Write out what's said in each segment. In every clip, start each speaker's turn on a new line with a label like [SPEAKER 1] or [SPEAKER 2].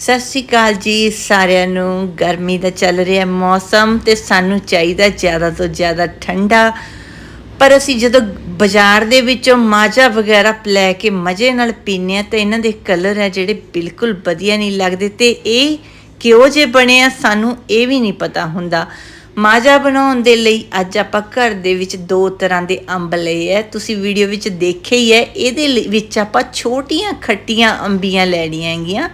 [SPEAKER 1] ਸਤਿ ਸ਼੍ਰੀ ਅਕਾਲ ਜੀ ਸਾਰਿਆਂ ਨੂੰ। ਗਰਮੀ ਦਾ ਚੱਲ ਰਿਹਾ ਮੌਸਮ ਤੇ ਸਾਨੂੰ ਚਾਹੀਦਾ ਜ਼ਿਆਦਾ ਤੋਂ ਜ਼ਿਆਦਾ ਠੰਡਾ। ਪਰ ਅਸੀਂ ਜਦੋਂ ਬਾਜ਼ਾਰ ਦੇ ਵਿੱਚੋਂ ਮਾਜਾ ਵਗੈਰਾ ਲੈ ਕੇ ਮਜ਼ੇ ਨਾਲ ਪੀਂਦੇ ਆ ਤਾਂ ਇਹਨਾਂ ਦੇ ਕਲਰ ਹੈ ਜਿਹੜੇ ਬਿਲਕੁਲ ਵਧੀਆ ਨਹੀਂ ਲੱਗਦੇ ਤੇ ਇਹ ਕਿਉਂ ਜੇ ਬਣੇ ਆ ਸਾਨੂੰ ਇਹ ਵੀ ਨਹੀਂ ਪਤਾ ਹੁੰਦਾ। ਮਾਜਾ ਬਣਾਉਣ ਦੇ ਲਈ ਅੱਜ ਆਪਾਂ ਘਰ ਦੇ ਵਿੱਚ ਦੋ ਤਰ੍ਹਾਂ ਦੇ ਅੰਬ ਲਏ ਐ ਤੁਸੀਂ ਵੀਡੀਓ ਵਿੱਚ ਦੇਖਿਆ ਹੀ ਹੈ। ਇਹਦੇ ਲਈ- ਵਿੱਚ ਆਪਾਂ ਛੋਟੀਆਂ ਖੱਟੀਆਂ ਅੰਬੀਆਂ ਲੈਣੀਆਂ ਹੈਗੀਆਂ।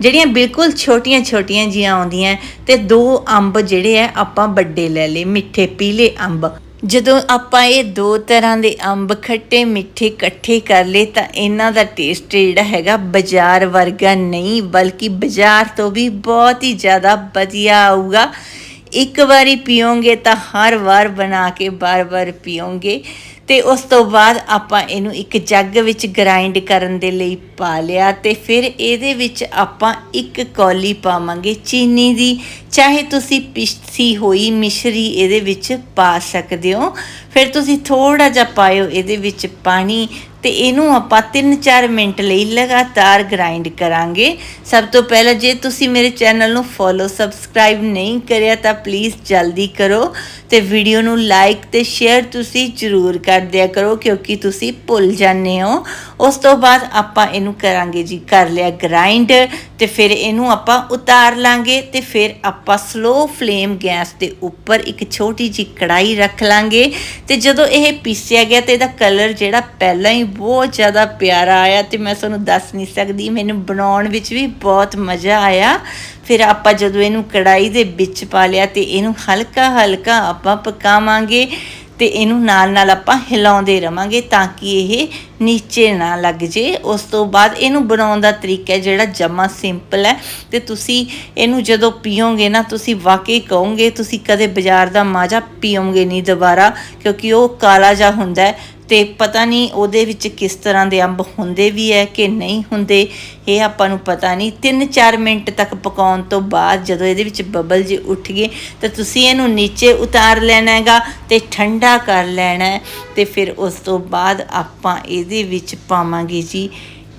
[SPEAKER 1] ਜਿਹੜੀਆਂ ਬਿਲਕੁਲ ਛੋਟੀਆਂ ਛੋਟੀਆਂ ਜੀਆਂ ਆਉਂਦੀਆਂ ਤੇ ਦੋ ਅੰਬ ਜਿਹੜੇ ਆ ਆਪਾਂ ਵੱਡੇ ਲੈ ਲਏ, ਮਿੱਠੇ, ਪੀਲੇ ਅੰਬ। ਜਦੋਂ ਆਪਾਂ ਇਹ ਦੋ ਤਰ੍ਹਾਂ ਦੇ ਅੰਬ ਖੱਟੇ, ਮਿੱਠੇ ਇਕੱਠੇ ਕਰ ਲਏ ਤਾਂ ਇਹਨਾਂ ਦਾ ਟੇਸਟ ਜਿਹੜਾ ਹੈਗਾ ਬਾਜ਼ਾਰ ਵਰਗਾ ਨਹੀਂ, ਬਲਕਿ ਬਾਜ਼ਾਰ ਤੋਂ ਵੀ ਬਹੁਤ ਹੀ ਜ਼ਿਆਦਾ ਵਧੀਆ ਆਊਗਾ। ਇੱਕ ਵਾਰੀ ਪੀਓਗੇ ਤਾਂ ਹਰ ਵਾਰ ਬਣਾ ਕੇ ਬਾਰ-ਬਾਰ ਪੀਓਗੇ। ਤੇ ਉਸ ਤੋਂ ਬਾਅਦ ਆਪਾਂ ਇਹਨੂੰ ਇੱਕ ਜੱਗ ਵਿੱਚ ਗ੍ਰਾਈਂਡ ਕਰਨ ਦੇ ਲਈ ਪਾ ਲਿਆ ਤੇ ਫਿਰ ਇਹਦੇ ਵਿੱਚ ਆਪਾਂ ਇੱਕ ਕੌਲੀ ਪਾਵਾਂਗੇ ਚੀਨੀ ਦੀ। ਚਾਹੇ ਤੁਸੀਂ ਪਿਸੀ ਹੋਈ ਮਿਸ਼ਰੀ ਇਹਦੇ ਵਿੱਚ ਪਾ ਸਕਦੇ ਹੋ। ਫਿਰ ਤੁਸੀਂ ਥੋੜਾ ਜਿਹਾ ਪਾਇਓ ਇਹਦੇ ਵਿੱਚ ਪਾਣੀ ਤੇ ਇਹਨੂੰ ਆਪਾਂ 3-4 ਮਿੰਟ ਲਈ ਲਗਾਤਾਰ ਗ੍ਰਾਈਂਡ ਕਰਾਂਗੇ। ਸਭ ਤੋਂ ਪਹਿਲਾਂ ਜੇ ਤੁਸੀਂ ਮੇਰੇ ਚੈਨਲ ਨੂੰ ਫੋਲੋ ਸਬਸਕ੍ਰਾਈਬ ਨਹੀਂ ਕਰਿਆ ਤਾਂ ਪਲੀਜ਼ ਜਲਦੀ ਕਰੋ ਤੇ ਵੀਡੀਓ ਨੂੰ ਲਾਈਕ ਤੇ ਸ਼ੇਅਰ ਤੁਸੀਂ ਜ਼ਰੂਰ ਕਰ ਦਿਆ ਕਰੋ ਕਿਉਂਕਿ ਤੁਸੀਂ ਭੁੱਲ ਜਾਂਦੇ ਹੋ। ਉਸ ਤੋਂ ਬਾਅਦ ਆਪਾਂ ਇਹਨੂੰ ਕਰਾਂਗੇ ਜੀ, ਕਰ ਲਿਆ ਗ੍ਰਾਈਂਡ ਤੇ ਫਿਰ ਇਹਨੂੰ ਆਪਾਂ ਉਤਾਰ ਲਾਂਗੇ ਤੇ ਫਿਰ ਆਪਾਂ ਸਲੋ ਫਲੇਮ ਗੈਸ ਦੇ ਉੱਪਰ ਇੱਕ ਛੋਟੀ ਜੀ ਕੜਾਈ ਰੱਖ ਲਾਂਗੇ ਤੇ ਜਦੋਂ ਇਹ ਪੀਸਿਆ ਗਿਆ ਤੇ ਇਹਦਾ ਕਲਰ ਜਿਹੜਾ ਪਹਿਲਾਂ ਹੀ ਬਹੁਤ ਜ਼ਿਆਦਾ ਪਿਆਰਾ ਆਇਆ ਤੇ ਮੈਂ ਤੁਹਾਨੂੰ ਦੱਸ ਨਹੀਂ ਸਕਦੀ, ਮੈਨੂੰ ਬਣਾਉਣ ਵਿੱਚ ਵੀ ਬਹੁਤ ਮਜ਼ਾ ਆਇਆ। ਫਿਰ ਆਪਾਂ ਜਦੋਂ ਇਹਨੂੰ ਕੜਾਈ ਦੇ ਵਿੱਚ ਪਾ ਲਿਆ ਤੇ ਇਹਨੂੰ ਹਲਕਾ ਹਲਕਾ ਆਪਾਂ ਪਕਾਵਾਂਗੇ। ਤੇ ਇਹਨੂੰ ਨਾਲ ਨਾਲ ਆਪਾਂ ਹਿਲਾਉਂਦੇ ਰਵਾਂਗੇ ਤਾਂ ਕਿ ਇਹ ਨੀਚੇ ਨਾ ਲੱਗ ਜੇ। ਉਸ ਤੋਂ ਬਾਅਦ ਇਹਨੂੰ ਬਣਾਉਣ ਦਾ ਤਰੀਕਾ ਹੈ ਜਿਹੜਾ ਜਮਾ ਸਿੰਪਲ ਹੈ। ਤੇ ਤੁਸੀਂ ਇਹਨੂੰ ਜਦੋਂ ਪੀਓਗੇ ਨਾ, ਤੁਸੀਂ ਵਾਕਈ ਕਹੋਗੇ, ਤੁਸੀਂ ਕਦੇ ਬਾਜ਼ਾਰ ਦਾ ਮਾਜਾ ਪੀਓਗੇ ਨਹੀਂ ਦੁਬਾਰਾ, ਕਿਉਂਕਿ ਉਹ ਕਾਲਾ ਜਿਹਾ ਹੁੰਦਾ ਹੈ। ਤੇ ਪਤਾ ਨਹੀਂ ਉਹਦੇ ਵਿੱਚ ਕਿਸ ਤਰ੍ਹਾਂ ਦੇ ਅੰਬ ਹੁੰਦੇ ਵੀ ਹੈ ਕਿ ਨਹੀਂ ਹੁੰਦੇ, ਇਹ ਆਪਾਂ ਨੂੰ ਪਤਾ ਨਹੀਂ। 3-4 ਮਿੰਟ ਤੱਕ ਪਕਾਉਣ ਤੋਂ ਬਾਅਦ ਜਦੋਂ ਇਹਦੇ ਵਿੱਚ ਬਬਲ ਜੇ ਉੱਠ ਗਏ, ਤਾਂ ਤੁਸੀਂ ਇਹਨੂੰ ਨੀਚੇ ਉਤਾਰ ਲੈਣਾ ਹੈਗਾ ਤੇ ਠੰਡਾ ਕਰ ਲੈਣਾ ਹੈ ਤੇ ਫਿਰ ਉਸ ਤੋਂ ਬਾਅਦ ਆਪਾਂ ਇਹਦੇ ਵਿੱਚ ਪਾਵਾਂਗੇ ਜੀ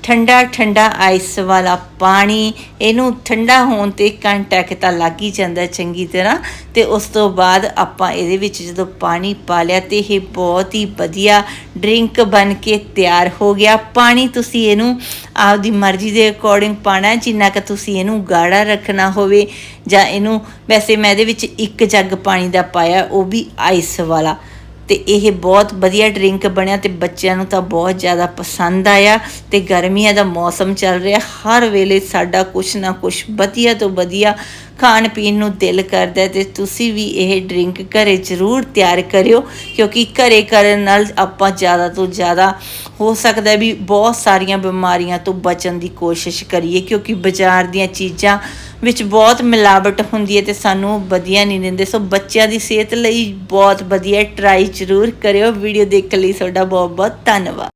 [SPEAKER 1] ਠੰਡਾ ਠੰਡਾ ਆਈਸ ਵਾਲਾ ਪਾਣੀ, ਇਹਨੂੰ ਠੰਡਾ ਹੋਣ ਤੇ ਕੰਟੈਕ ਤਾਂ ਲੱਗ ਹੀ ਜਾਂਦਾ ਚੰਗੀ ਤਰ੍ਹਾਂ। ਤੇ ਉਸ ਤੋਂ ਬਾਅਦ ਆਪਾਂ ਇਹਦੇ ਵਿੱਚ ਜਦੋਂ ਪਾਣੀ ਪਾ ਲਿਆ ਤੇ ਇਹ ਬਹੁਤ ਹੀ ਵਧੀਆ ਡਰਿੰਕ ਬਣ ਕੇ ਤਿਆਰ ਹੋ ਗਿਆ। ਪਾਣੀ ਤੁਸੀਂ ਇਹਨੂੰ ਆਪਦੀ ਮਰਜ਼ੀ ਦੇ ਅਕੋਰਡਿੰਗ ਪਾਣਾ ਜਿੰਨਾ ਕਿ ਤੁਸੀਂ ਇਹਨੂੰ ਗਾੜਾ ਰੱਖਣਾ ਹੋਵੇ ਜਾਂ ਇਹਨੂੰ, ਵੈਸੇ ਮੈਂ ਇਹਦੇ ਵਿੱਚ ਇੱਕ ਜੱਗ ਪਾਣੀ ਦਾ ਪਾਇਆ, ਉਹ ਵੀ ਆਈਸ ਵਾਲਾ। ਤੇ ਇਹ ਬਹੁਤ ਵਧੀਆ ਡਰਿੰਕ ਬਣਿਆ ਤੇ ਬੱਚਿਆਂ ਨੂੰ ਤਾਂ ਬਹੁਤ ਜ਼ਿਆਦਾ ਪਸੰਦ ਆਇਆ ਤੇ ਗਰਮੀਆਂ ਦਾ ਮੌਸਮ ਚੱਲ ਰਿਹਾ, ਹਰ ਵੇਲੇ ਸਾਡਾ ਕੁਛ ਨਾ ਕੁਛ ਵਧੀਆ ਤੋਂ ਵਧੀਆ ਖਾਣ ਪੀਣ ਨੂੰ ਦਿਲ ਕਰਦਾ ਹੈ ਤੇ ਤੁਸੀਂ ਵੀ ਇਹ ਡਰਿੰਕ ਘਰੇ ਜ਼ਰੂਰ ਤਿਆਰ ਕਰਿਓ, ਕਿਉਂਕਿ ਘਰੇ ਕਰਨ ਨਾਲ ਆਪਾਂ ਜ਼ਿਆਦਾ ਤੋਂ ਜ਼ਿਆਦਾ ਹੋ ਸਕਦਾ ਵੀ ਬਹੁਤ ਸਾਰੀਆਂ ਬਿਮਾਰੀਆਂ ਤੋਂ ਬਚਣ ਦੀ ਕੋਸ਼ਿਸ਼ ਕਰੀਏ, ਕਿਉਂਕਿ ਬਾਜ਼ਾਰ ਦੀਆਂ ਚੀਜ਼ਾਂ ਵਿੱਚ ਬਹੁਤ ਮਿਲਾਵਟ ਹੁੰਦੀ ਹੈ ਤੇ ਸਾਨੂੰ ਵਧੀਆ ਨਹੀਂ ਦਿੰਦੇ। ਸੋ ਬੱਚਿਆਂ ਦੀ ਸਿਹਤ ਲਈ ਬਹੁਤ ਵਧੀਆ ਟਰਾਈ ਜ਼ਰੂਰ ਕਰਿਓ। ਵੀਡੀਓ ਦੇਖਣ ਲਈ ਤੁਹਾਡਾ ਬਹੁਤ ਬਹੁਤ ਧੰਨਵਾਦ।